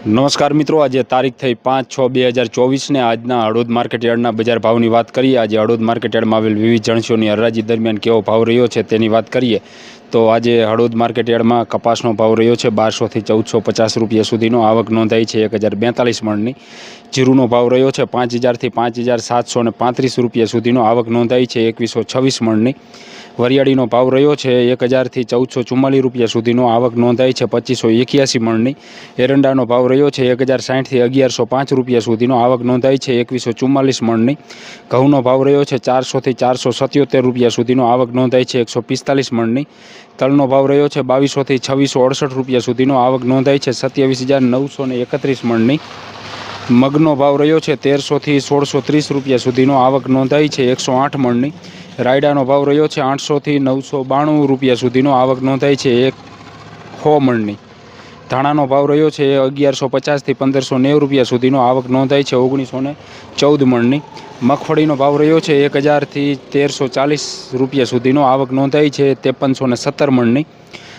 નમસ્કાર મિત્રો, આજે તારીખ થઈ પાંચ છ બે હજાર ચોવીસને આજના હળોદ માર્કેટયાર્ડના બજાર ભાવની વાત કરીએ. આજે હળોદ માર્કેટયાર્ડમાં આવેલ વિવિધ જણસીઓની હરાજી દરમિયાન કેવો ભાવ રહ્યો છે તેની વાત કરીએ. તો આજે હળવદ માર્કેટયાર્ડમાં કપાસનો ભાવ રહ્યો છે બારસોથી ચૌદસો પચાસ રૂપિયા સુધીનો. આવક નોંધાઈ છે એક હજાર બેતાલીસ મણની. જીરુનો ભાવ રહ્યો છે પાંચ હજારથી પાંચ હજાર સાતસો ને પાંત્રીસ રૂપિયા સુધીનો. આવક નોંધાઈ છે એકવીસો છવ્વીસ મણની. વરિયાળીનો ભાવ રહ્યો છે એક હજારથી ચૌદસો ચુમ્માલીસ રૂપિયા સુધીનો. આવક નોંધાઈ છે પચીસો એક્યાસી મણની. એરંડાનો ભાવ રહ્યો છે એક હજાર સાઠથી અગિયારસો પાંચ રૂપિયા સુધીનો. આવક નોંધાઈ છે એકવીસો ચુમ્માલીસ મણની. ઘઉંનો ભાવ રહ્યો છે ચારસોથી ચારસો સત્યોતેર રૂપિયા સુધીનો. આવક નોંધાઈ છે એકસો પિસ્તાલીસ મણની. તલનો ભાવ રહ્યો છે બાવીસોથી છવ્વીસો અડસઠ રૂપિયા સુધીનો. આવક નોંધાઈ છે સત્યાવીસ હજાર નવસો ને એકત્રીસ મણની. મગનો ભાવ રહ્યો છે તેરસોથી સોળસો ત્રીસ રૂપિયા સુધીનો. આવક નોંધાઈ છે એકસો આઠ મણની. રાયડાનો ભાવ રહ્યો છે આઠસોથી નવસો બાણું રૂપિયા સુધીનો. આવક નોંધાઈ છે એક હો મણની. ધાણાનો ભાવ રહ્યો છે અગિયારસો પચાસથી પંદરસો નેવું રૂપિયા સુધીનો. આવક નોંધાઈ છે ઓગણીસો ને ચૌદ મણની. મગફળીનો ભાવ રહ્યો છે એક હજારથી તેરસો ચાલીસ રૂપિયા સુધીનો. આવક નોંધાઈ છે ત્રેપનસો ને સત્તર મણની.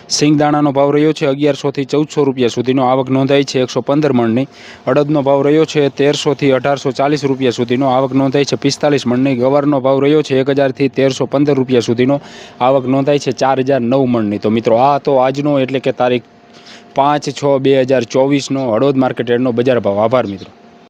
સિંગદાણાનો ભાવ રહ્યો છે અગિયારસોથી ચૌદસો રૂપિયા સુધીનો. આવક નોંધાઈ છે એકસો પંદર મણની. અડદનો ભાવ રહ્યો છે તેરસોથી અઢારસો ચાલીસ રૂપિયા સુધીનો. આવક નોંધાઈ છે પિસ્તાલીસ મણની. ગવારનો ભાવ રહ્યો છે એક હજારથી તેરસો પંદર રૂપિયા સુધીનો. આવક નોંધાઈ છે ચાર હજાર નવ મણની. તો મિત્રો, આ તો આજનો એટલે કે તારીખ પાંચ છ બે હજાર ચોવીસનો હળવદ માર્કેટ યાર્ડનો બજાર ભાવ. આભાર મિત્રો.